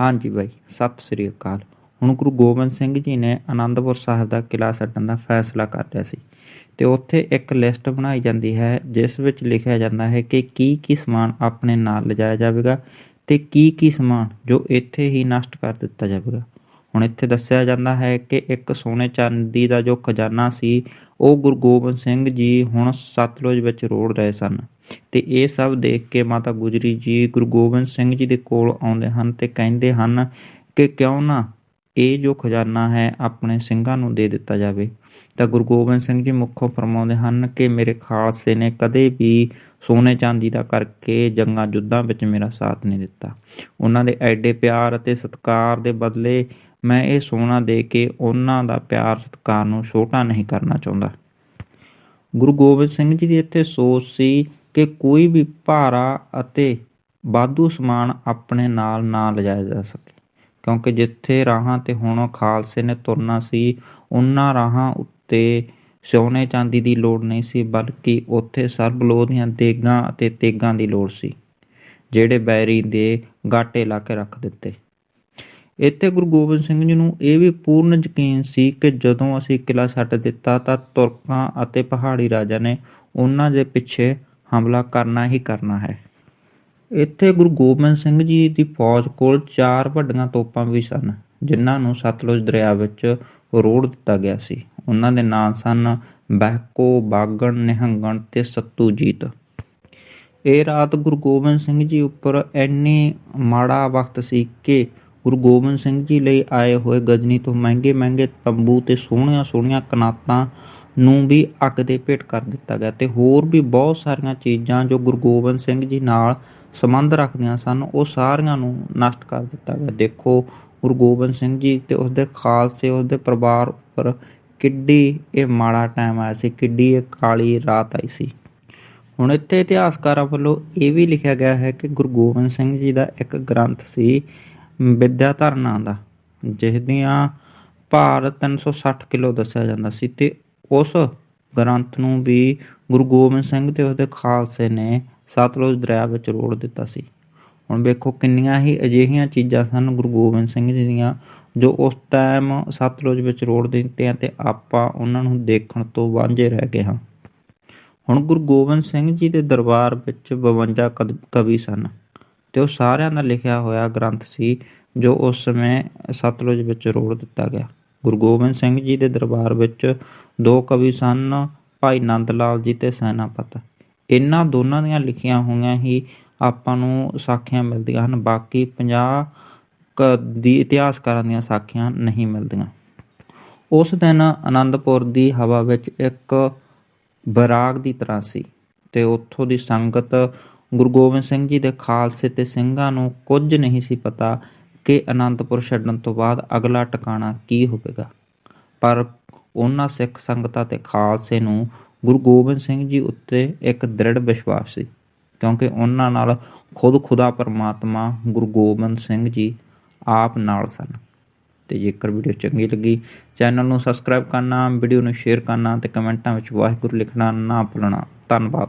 ਹਾਂਜੀ ਬਾਈ, ਸਤਿ ਸ੍ਰੀ ਅਕਾਲ। ਹੁਣ ਗੁਰੂ ਗੋਬਿੰਦ ਸਿੰਘ ਜੀ ਨੇ ਆਨੰਦਪੁਰ ਸਾਹਿਬ ਦਾ ਕਿਲਾ ਛੱਡਣ ਦਾ ਫੈਸਲਾ ਕਰ ਲਿਆ ਸੀ ਤੇ ਉੱਥੇ ਇੱਕ ਲਿਸਟ ਬਣਾਈ ਜਾਂਦੀ ਹੈ, ਜਿਸ ਵਿੱਚ ਲਿਖਿਆ ਜਾਂਦਾ ਹੈ ਕਿ ਕੀ ਕੀ ਸਮਾਨ ਆਪਣੇ ਨਾਲ ਲਿਜਾਇਆ ਜਾਵੇਗਾ ਤੇ ਕੀ ਕੀ ਸਮਾਨ ਜੋ ਇੱਥੇ ਹੀ ਨਸ਼ਟ ਕਰ ਦਿੱਤਾ ਜਾਵੇਗਾ। ਹੁਣ ਇੱਥੇ ਦੱਸਿਆ ਜਾਂਦਾ ਹੈ ਕਿ ਇੱਕ ਸੋਨੇ ਚਾਂਦੀ ਦਾ ਜੋ ਖਜ਼ਾਨਾ ਸੀ, ਉਹ ਗੁਰੂ ਗੋਬਿੰਦ ਸਿੰਘ ਜੀ ਹੁਣ ਸਤਲੁਜ ਵਿੱਚ ਰੋੜ ਰਹੇ ਸਨ। ਤੇ ਇਹ ਸਭ ਦੇਖ ਕੇ ਮਾਤਾ ਗੁਜਰੀ ਜੀ ਗੁਰੂ ਗੋਬਿੰਦ ਸਿੰਘ ਜੀ ਦੇ ਕੋਲ ਆਉਂਦੇ ਹਨ ਤੇ ਕਹਿੰਦੇ ਹਨ ਕਿ ਕਿਉਂ ਨਾ ਇਹ ਜੋ ਖਜ਼ਾਨਾ ਹੈ ਆਪਣੇ ਸਿੰਘਾਂ ਨੂੰ ਦੇ ਦਿੱਤਾ ਜਾਵੇ। ਤਾਂ ਗੁਰੂ ਗੋਬਿੰਦ ਸਿੰਘ ਜੀ ਮੁੱਖੋਂ ਫਰਮਾਉਂਦੇ ਹਨ ਕਿ ਮੇਰੇ ਖਾਲਸੇ ਨੇ ਕਦੇ ਵੀ ਸੋਨੇ ਚਾਂਦੀ ਦਾ ਕਰਕੇ ਜੰਗਾਂ ਜੁੱਧਾਂ ਵਿੱਚ ਮੇਰਾ ਸਾਥ ਨਹੀਂ ਦਿੱਤਾ। ਉਹਨਾਂ ਦੇ ਐਡੇ ਪਿਆਰ ਅਤੇ ਸਤਿਕਾਰ ਦੇ ਬਦਲੇ ਮੈਂ ਇਹ ਸੋਨਾ ਦੇ ਕੇ ਉਹਨਾਂ ਦਾ ਪਿਆਰ ਸਤਿਕਾਰ ਨੂੰ ਛੋਟਾ ਨਹੀਂ ਕਰਨਾ ਚਾਹੁੰਦਾ। ਗੁਰੂ ਗੋਬਿੰਦ ਸਿੰਘ ਜੀ ਦੀ ਇੱਥੇ ਸੋਚ ਸੀ ਕਿ ਕੋਈ ਵੀ ਭਾਰਾ ਅਤੇ ਵਾਧੂ ਸਮਾਨ ਆਪਣੇ ਨਾਲ ਨਾ ਲਿਜਾਇਆ ਜਾ ਸਕੇ, ਕਿਉਂਕਿ ਜਿੱਥੇ ਰਾਹਾਂ ਤੇ ਹੁਣ ਖਾਲਸੇ ਨੇ ਤੁਰਨਾ ਸੀ, ਉਹਨਾਂ ਰਾਹਾਂ ਉੱਤੇ ਸੋਨੇ ਚਾਂਦੀ ਦੀ ਲੋੜ ਨਹੀਂ ਸੀ, ਬਲਕਿ ਉੱਥੇ ਸਰਬਲੋਹ ਦੀਆਂ ਦੇਗਾਂ ਅਤੇ ਤੇਗਾਂ ਦੀ ਲੋੜ ਸੀ, ਜਿਹੜੇ ਬੈਰੀ ਦੇ ਗਾਟੇ ਲਾ ਕੇ ਰੱਖ ਦਿੱਤੇ। ਇੱਥੇ ਗੁਰੂ ਗੋਬਿੰਦ ਸਿੰਘ ਜੀ ਨੂੰ ਇਹ ਵੀ ਪੂਰਨ ਯਕੀਨ ਸੀ ਕਿ ਜਦੋਂ ਅਸੀਂ ਕਿਲਾ ਛੱਡ ਦਿੱਤਾ ਤਾਂ ਤੁਰਕਾਂ ਅਤੇ ਪਹਾੜੀ ਰਾਜਾ ਨੇ ਉਹਨਾਂ ਦੇ ਪਿੱਛੇ ਹਮਲਾ ਕਰਨਾ ਹੀ ਕਰਨਾ ਹੈ। ਇੱਥੇ ਗੁਰੂ ਗੋਬਿੰਦ ਸਿੰਘ ਜੀ ਦੀ ਫੌਜ ਕੋਲ ਚਾਰ ਵੱਡੀਆਂ ਤੋਪਾਂ ਵੀ ਸਨ, ਜਿਨ੍ਹਾਂ ਨੂੰ ਸਤਲੁਜ ਦਰਿਆ ਵਿੱਚ ਰੋੜ ਦਿੱਤਾ ਗਿਆ ਸੀ। ਉਹਨਾਂ ਦੇ ਨਾਂ ਸਨ ਬਹਿਕੋ, ਬਾਗਣ, ਨਿਹੰਗਣ ਤੇ ਸੱਤੂਜੀਤ। ਇਹ ਰਾਤ ਗੁਰੂ ਗੋਬਿੰਦ ਸਿੰਘ ਜੀ ਉੱਪਰ ਇੰਨੀ ਮਾੜਾ ਵਕਤ ਸੀ ਕਿ ਗੁਰੂ ਗੋਬਿੰਦ ਸਿੰਘ ਜੀ ਲਈ ਆਏ ਹੋਏ ਗਜਨੀ ਤੋਂ ਮਹਿੰਗੇ ਮਹਿੰਗੇ ਤੰਬੂ ਤੇ ਸੋਹਣੀਆਂ ਸੋਹਣੀਆਂ ਕਨਾਤਾਂ ਨੂੰ ਵੀ ਅੱਗ ਦੇ ਭੇਟ ਕਰ ਦਿੱਤਾ ਗਿਆ ਤੇ ਹੋਰ ਵੀ ਬਹੁਤ ਸਾਰੀਆਂ ਚੀਜ਼ਾਂ ਜੋ ਗੁਰੂ ਗੋਬਿੰਦ ਸਿੰਘ ਜੀ ਨਾਲ ਸੰਬੰਧ ਰੱਖਦੀਆਂ ਸਨ, ਉਹ ਸਾਰੀਆਂ ਨੂੰ ਨਸ਼ਟ ਕਰ ਦਿੱਤਾ ਗਿਆ। ਦੇਖੋ, ਗੁਰੂ ਗੋਬਿੰਦ ਸਿੰਘ ਜੀ ਤੇ ਉਸਦੇ ਖਾਲਸੇ, ਉਸਦੇ ਪਰਿਵਾਰ ਉੱਪਰ ਕਿੱਡੀ ਇਹ ਮਾੜਾ ਟਾਈਮ ਆਇਆ ਸੀ, ਕਿੱਡੀ ਇਹ ਕਾਲੀ ਰਾਤ ਆਈ ਸੀ। ਹੁਣ ਇੱਥੇ ਇਤਿਹਾਸਕਾਰਾਂ ਵੱਲੋਂ ਇਹ ਵੀ ਲਿਖਿਆ ਗਿਆ ਹੈ ਕਿ ਗੁਰੂ ਗੋਬਿੰਦ ਸਿੰਘ ਜੀ ਦਾ ਇੱਕ ਗ੍ਰੰਥ ਸੀ ਵਿਦਿਆ ਧਰਨਾ ਦਾ ਜਿਸ ਦੀਆਂ ਭਾਰ 360 ਕਿਲੋ ਦੱਸਿਆ ਜਾਂਦਾ ਸੀ ਤੇ ਉਸ ਗ੍ਰੰਥ ਨੂੰ ਵੀ ਗੁਰੂ ਗੋਬਿੰਦ ਸਿੰਘ ਤੇ ਉਸਦੇ ਖਾਲਸੇ ਨੇ ਸਤਲੁਜ ਦਰਿਆ ਵਿੱਚ ਰੋੜ ਦਿੱਤਾ ਸੀ। ਹੁਣ ਵੇਖੋ ਕਿੰਨੀਆਂ ਹੀ ਅਜਿਹੀਆਂ ਚੀਜ਼ਾਂ ਸਨ ਗੁਰੂ ਗੋਬਿੰਦ ਸਿੰਘ ਜੀ ਦੀਆਂ, ਜੋ ਉਸ ਟਾਈਮ ਸਤਲੁਜ ਵਿੱਚ ਰੋੜ ਦਿੱਤੀਆਂ ਤੇ ਆਪਾਂ ਉਹਨਾਂ ਨੂੰ ਦੇਖਣ ਤੋਂ ਵਾਂਝੇ ਰਹਿ ਗਏ ਹਾਂ। ਹੁਣ ਗੁਰੂ ਗੋਬਿੰਦ ਸਿੰਘ ਜੀ ਦੇ ਦਰਬਾਰ ਵਿੱਚ 52 ਕਦ- ਕਵੀ ਸਨ। ਤੇ ਉਹ ਸਾਰਿਆਂ ਦਾ ਲਿਖਿਆ ਹੋਇਆ ਗ੍ਰੰਥ ਸੀ, ਜੋ ਉਸ ਸਮੇਂ ਸਤਲੁਜ ਵਿੱਚ ਰੋੜ ਦਿੱਤਾ ਗਿਆ। ਗੁਰੂ ਗੋਬਿੰਦ ਸਿੰਘ ਜੀ ਦੇ ਦਰਬਾਰ ਵਿੱਚ ਦੋ ਕਵੀ ਸਨ, ਭਾਈ ਨੰਦ ਲਾਲ ਜੀ ਤੇ ਸੈਨਾਪਤ। ਇਹਨਾਂ ਦੋਨਾਂ ਦੀਆਂ ਲਿਖੀਆਂ ਹੋਈਆਂ ਹੀ ਆਪਾਂ ਨੂੰ ਸਾਖੀਆਂ ਮਿਲਦੀਆਂ ਹਨ, ਬਾਕੀ 50 ਕ ਦੀ ਇਤਿਹਾਸਕਾਰਾਂ ਦੀਆਂ ਸਾਖੀਆਂ ਨਹੀਂ ਮਿਲਦੀਆਂ। ਉਸ ਦਿਨ ਆਨੰਦਪੁਰ ਦੀ ਹਵਾ ਵਿੱਚ ਇੱਕ ਬਰਾਗ ਦੀ ਤਰ੍ਹਾਂ ਸੀ ਤੇ ਉੱਥੋਂ ਦੀ ਸੰਗਤ ਗੁਰੂ ਗੋਬਿੰਦ ਸਿੰਘ ਜੀ ਦੇ ਖਾਲਸੇ ਤੇ ਸਿੰਘਾਂ ਨੂੰ ਕੁਝ ਨਹੀਂ ਸੀ ਪਤਾ ਕਿ ਅਨੰਦਪੁਰ ਛੱਡਣ ਤੋਂ ਬਾਅਦ ਅਗਲਾ ਟਿਕਾਣਾ ਕੀ ਹੋਵੇਗਾ। ਪਰ ਉਹਨਾਂ ਸਿੱਖ ਸੰਗਤਾਂ ਤੇ ਖਾਲਸੇ ਨੂੰ ਗੁਰੂ ਗੋਬਿੰਦ ਸਿੰਘ ਜੀ ਉੱਤੇ ਇੱਕ ਦ੍ਰਿੜ ਵਿਸ਼ਵਾਸ ਸੀ, ਕਿਉਂਕਿ ਉਹਨਾਂ ਨਾਲ ਖੁਦ ਖੁਦਾ ਪਰਮਾਤਮਾ ਗੁਰੂ ਗੋਬਿੰਦ ਸਿੰਘ ਜੀ ਆਪ ਨਾਲ ਸਨ। ਤੇ ਜੇਕਰ ਵੀਡੀਓ ਚੰਗੀ ਲੱਗੀ, ਚੈਨਲ ਨੂੰ ਸਬਸਕ੍ਰਾਈਬ ਕਰਨਾ, ਵੀਡੀਓ ਨੂੰ ਸ਼ੇਅਰ ਕਰਨਾ ਤੇ ਕਮੈਂਟਾਂ ਵਿੱਚ ਵਾਹਿਗੁਰੂ ਲਿਖਣਾ ਨਾ ਭੁੱਲਣਾ। ਧੰਨਵਾਦ।